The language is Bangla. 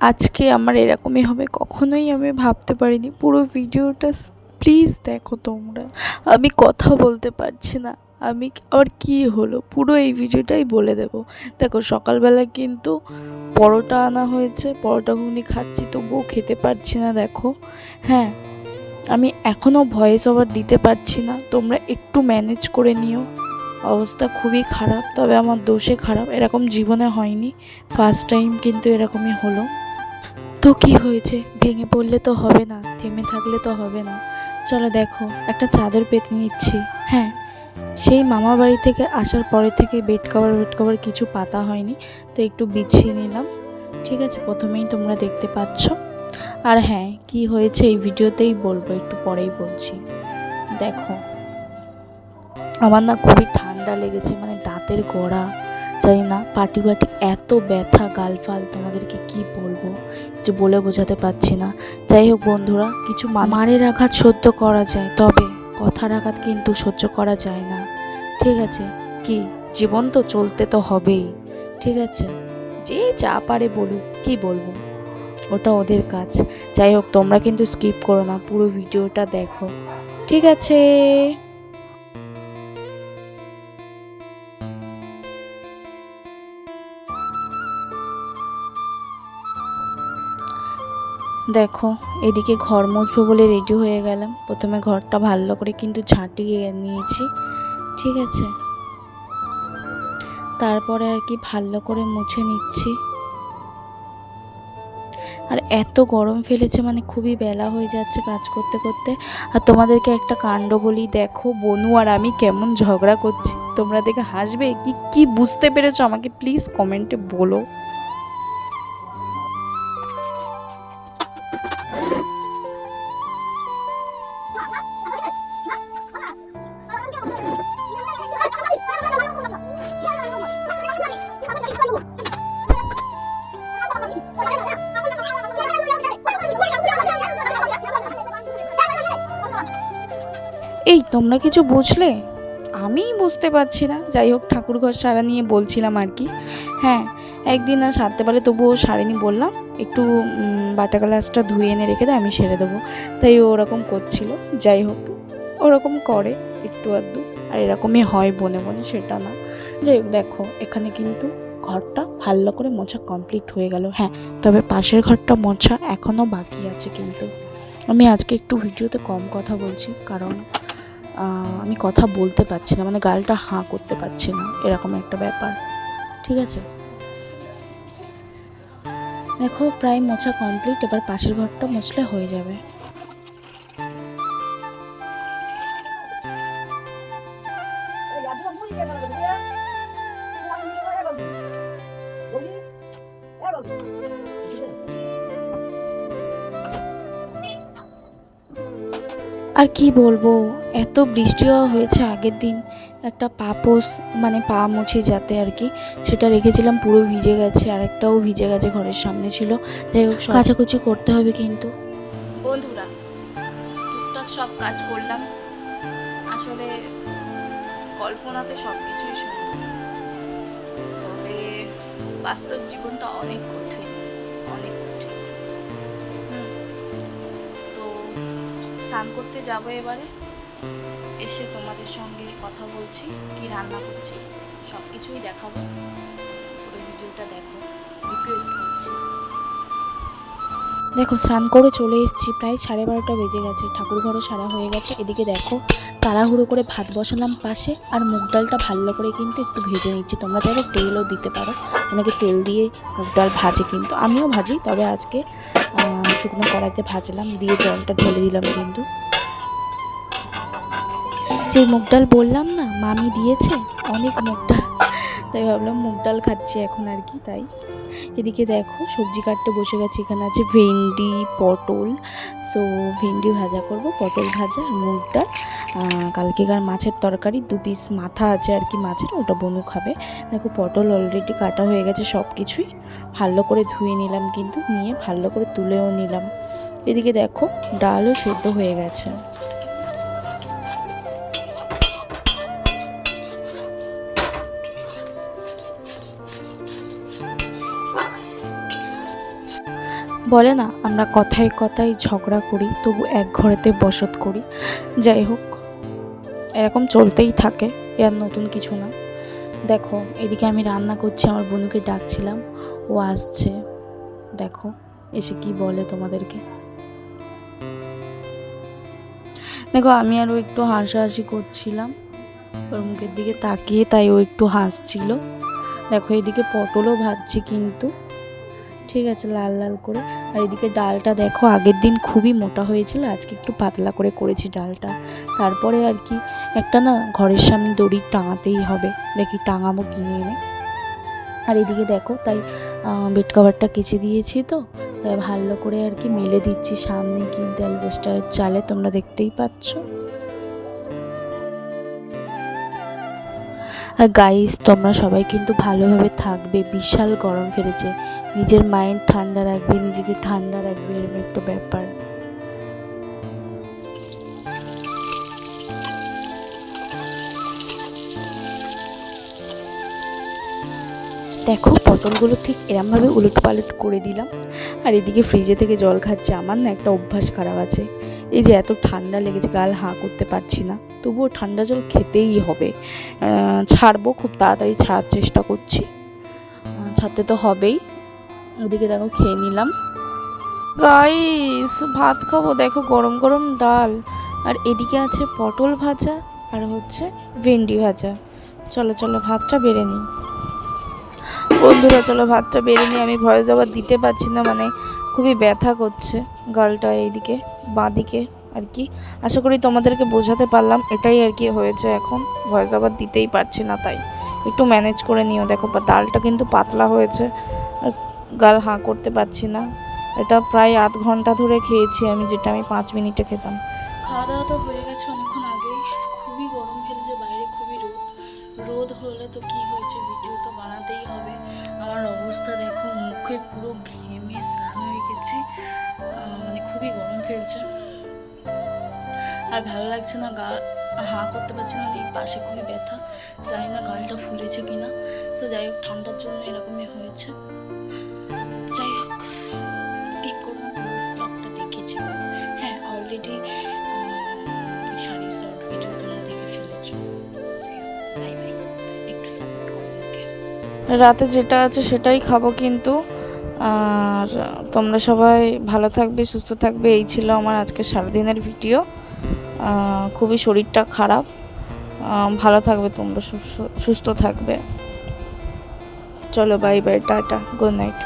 আজকে আমার এরকমই হবে, কখনোই আমি ভাবতে পারিনি। পুরো ভিডিওটা প্লিজ দেখো তোমরা। আমি কথা বলতে পারছি না। আমি আর কি হলো? পুরো এই ভিডিওটাই বলে দেব। দেখো, সকালবেলা কিন্তু পরোটা আনা হয়েছে, পরোটা ঘুগনি খাচ্ছি, তবুও খেতে পারছি না, দেখো। হ্যাঁ আমি এখনও ভয়েস ওভার দিতে পারছি না। তোমরা একটু ম্যানেজ করে নিও। অবস্থা খুবই খারাপ, তবে আমার দোষে খারাপ। এরকম জীবনে হয়নি। ফার্স্ট টাইম কিন্তু এরকমই হলো। তো কি হয়েছে? ভেঙে পড়লে তো হবে না, থেমে থাকলে তো হবে না। চলো দেখো, একটা চাদর পেতে নিচ্ছি। হ্যাঁ সেই মামা বাড়ি থেকে আসার পরে থেকে বেড কভার বেড কভার কিছু পাতা হয়নি, তো একটু বিছিয়ে নিলাম। ঠিক আছে, প্রথমেই তোমরা দেখতে পাচ্ছ। আর হ্যাঁ কি হয়েছে এই ভিডিওতেই বলব, একটু পরেই বলছি। দেখো, আমার না খুবই ঠান্ডা লেগেছে মানে দাঁতের গোড়া, জানি না পাটি বাটি এত ব্যথা, গালফাল, তোমাদেরকে কি বলব? যে বলে বোঝাতে পারছি না। যাই হোক বন্ধুরা, কিছু মারের আঘাত সহ্য করা যায়, তবে কথার আঘাত কিন্তু সহ্য করা যায় না। ঠিক আছে, কি? জীবন তো চলতে তো হবেই। ঠিক আছে, যে যা পারে বলুক, কি বলব? ওটা ওদের কাজ। যাই হোক, তোমরা কিন্তু স্কিপ করো না, পুরো ভিডিওটা দেখো। ঠিক আছে। দেখো, এদিকে ঘর মুছবো বলে রেডি হয়ে গেলাম। প্রথমে ঘরটা ভালো করে কিন্তু ঝাঁটিয়ে নিয়েছি, ঠিক আছে? তারপরে আর কি ভালো করে মুছে নিচ্ছি। আর এত গরম ফেলেছে মানে খুবই বেলা হয়ে যাচ্ছে কাজ করতে করতে। আর তোমাদেরকে একটা কাণ্ড বলি, দেখো বনু আর আমি কেমন ঝগড়া করছি। তোমরা দেখে হাসবে? কি কি বুঝতে পেরেছ আমাকে? প্লিজ কমেন্টে বলো। এই, তোমরা কিছু বুঝলে? আমিই বুঝতে পারছি না। যাই হোক ঠাকুর ঘর সারা নিয়ে বলছিলাম আর কি। হ্যাঁ একদিন আর সারতে পারলে তবুও সারেনি বললাম। একটু বাটা গ্লাসটা ধুয়ে এনে রেখে দেয় আমি সেরে দেবো। তাই ওরকম করছিল। যাই হোক, ওরকম করে একটু আধটু। আর এরকমই হয় বনে বনে, সেটা না। যাই হোক, দেখো, এখানে কিন্তু ঘরটা ভালো করে মোছা কমপ্লিট হয়ে গেল। হ্যাঁ তবে পাশের ঘরটা মোছা এখনও বাকি আছে কিন্তু। আমি আজকে একটু ভিডিওতে কম কথা বলছি, কারণ আমি কথা বলতে পারছি না মানে গালটা হাঁ করতে পারছি না, এরকম একটা ব্যাপার। ঠিক আছে? দেখো, প্রায় মোছা কমপ্লিট এবার পাশের ঘরটা মুছলে হয়ে যাবে। আর কি বলব? এত বৃষ্টিও হয়েছে আগের দিন। একটা পাপোস মানে পা মুছে যাতে আর কি। সেটা রেখেছিলাম, পুরো ভিজে গেছে আর একটাও ভিজে গেছে ঘরের সামনে ছিল। যাই হোক কাচাকুচি করতে হবে কিন্তু। বন্ধুরা, টুকটাক সব কাজ করলাম। আসলে কল্পনাতে সব কিছুই সুন্দর। তবে বাস্তব জীবনটা অনেক কঠিন। স্নান করতে যাব এবারে। এসে তোমাদের সঙ্গে কথা বলছি, কি রান্না করছি সব কিছুই দেখাবো ভিডিওটা দেখো রিকোয়েস্ট করছি। দেখো, স্নান করে চলে এসেছি, প্রায় সাড়ে বারোটা বেজে গেছে, ঠাকুর ঘরও সারা হয়ে গেছে। এদিকে দেখো তাড়াহুড়ো করে ভাত বসালাম পাশে, আর মুগ ডালটা ভালো করে কিন্তু একটু ভেজে নিচ্ছি। তোমরা চাইলে তেলও দিতে পারো। অনেকে তেল দিয়ে মুগ ডাল ভাজে কিন্তু, আমিও ভাজি, তবে আজকে শুকনো কড়াইতে ভাজলাম, দিয়ে জলটা ঢেলে দিলাম কিন্তু। যে মুগ ডাল বললাম না, মামি দিয়েছে, অনেক মুগ ডাল, তাই ভাবলাম মুগ ডাল খাচ্ছি এখন আর কি, তাই। এদিকে দেখো, সবজি কাটতে বসে গেছে। এখানে আছে ভেন্ডি, পটল। সো ভেন্ডি ভাজা করব, পটল ভাজা আর মুগ ডাল। কালকেকার মাছের তরকারি, দু পিস মাথা আছে আর কি মাছের, ওটা বনু খাবে। দেখো, পটল অলরেডি কাটা হয়ে গেছে সব কিছুই ভালো করে ধুয়ে নিলাম কিন্তু, নিয়ে ভালো করে তুলেও নিলাম। এদিকে দেখো, ডালও সেদ্ধ হয়ে গেছে। বলে না, আমরা কথায় কথায় ঝগড়া করি, তবু এক ঘরেতে বসত করি। যাই হোক, এরকম চলতেই থাকে, এ আর নতুন কিছু না। দেখো, এদিকে আমি রান্না করছি, আমার বোনুকে ডাকছিলাম, ও আসছে। দেখো, এসে কি বলে তোমাদেরকে। দেখো, আমি আরও একটু হাসাহাসি করছিলাম, ওর মুখের দিকে তাকিয়ে তাই ও একটু হাসছিল। দেখো, এদিকে পটলও ভাজছি কিন্তু। ঠিক আছে, লাল লাল করে। আর এদিকে ডালটা দেখো, আগের দিন খুবই মোটা হয়েছিল, আজকে একটু পাতলা করে করেছি ডালটা। তারপরে আর কি, একটা না ঘরের সামনে দড়ি টাঙাতেই হবে। দেখি টাঙাবো কিনে এনে। আর এদিকে দেখো, তাই বেড কভারটা কেচে দিয়েছি তো, তাই ভালো করে আর কি মেলে দিচ্ছি সামনে কিন্তু অ্যালবেস্টারের চালে, তোমরা দেখতেই পাচ্ছ। আর গাইস তোমরা সবাই কিন্তু ভালোভাবে থাকবে। বিশাল গরম ফেলেছে। নিজের মাইন্ড ঠান্ডা রাখবে, নিজেকে ঠান্ডা রাখবে, এরকম একটা ব্যাপার। দেখো, পটলগুলো ঠিক এরমভাবে উলট পালট করে দিলাম। আর এদিকে ফ্রিজে থেকে জল খাচ্ছে। আমার না একটা অভ্যাস খারাপ আছে। এই যে এত ঠান্ডা লেগেছে, গাল হাঁ করতে পারছি না। তবুও ঠান্ডা জল খেতেই হবে। ছাড়বো, খুব তাড়াতাড়ি ছাড়ার চেষ্টা করছি। ছাড়তে তো হবেই। ওদিকে দেখো, খেয়ে নিলাম। গাইস ভাত খাব। দেখো, গরম গরম ডাল। আর এদিকে আছে পটল ভাজা আর হচ্ছে ভেন্ডি ভাজা। চলো চলো, ভাতটা বেড়ে নিই। বন্ধুরা, চলো, ভাতটা বেড়ে নিই আমি ভয়েস আবার দিতে পারছি না। মানে খুবই ব্যথা করছে গালটা এইদিকে, বাঁদিকে আর কি। আশা করি তোমাদেরকে বোঝাতে পারলাম, এটাই আর কি হয়েছে এখন। ভয়েস আবার দিতেই পারছি না তাই। একটু ম্যানেজ করে নিও, দেখো ডালটা কিন্তু পাতলা হয়েছে আর গাল হাঁ করতে পারছি না। এটা প্রায় আধ ঘণ্টা ধরে খেয়েছি আমি, যেটা আমি পাঁচ মিনিটে খেতাম। খাওয়া দাওয়া তো হয়ে গেছে অনেকক্ষণ আগেই। খুবই গরম ফেলেছে বাইরে খুবই রোদ। রোদ হলে তো কি হয়েছে? ভিডিও তো বানাতেই হবে। আমার অবস্থা দেখো, মুখে পুরো ঘেমে স্নান হয়ে গেছি। মানে খুবই গরম ফেলছে। আর ভালো লাগছে না গা, হা করতে পারছি না, এই পাশে খুবই ব্যথা। জানি না গালটা ফুলেছে কিনা। তো যাই হোক, ঠান্ডার জন্য এরকমই হয়েছে। রাতে যেটা আছে সেটাই খাব কিন্তু। আর তোমরা সবাই ভালো থাকবে, সুস্থ থাকবে, এই ছিল আমার আজকে সারাদিনের ভিডিও। খুবই শরীরটা খারাপ। ভালো থাকবে তোমরা, সুস্থ থাকবে। চলো bye bye tata good night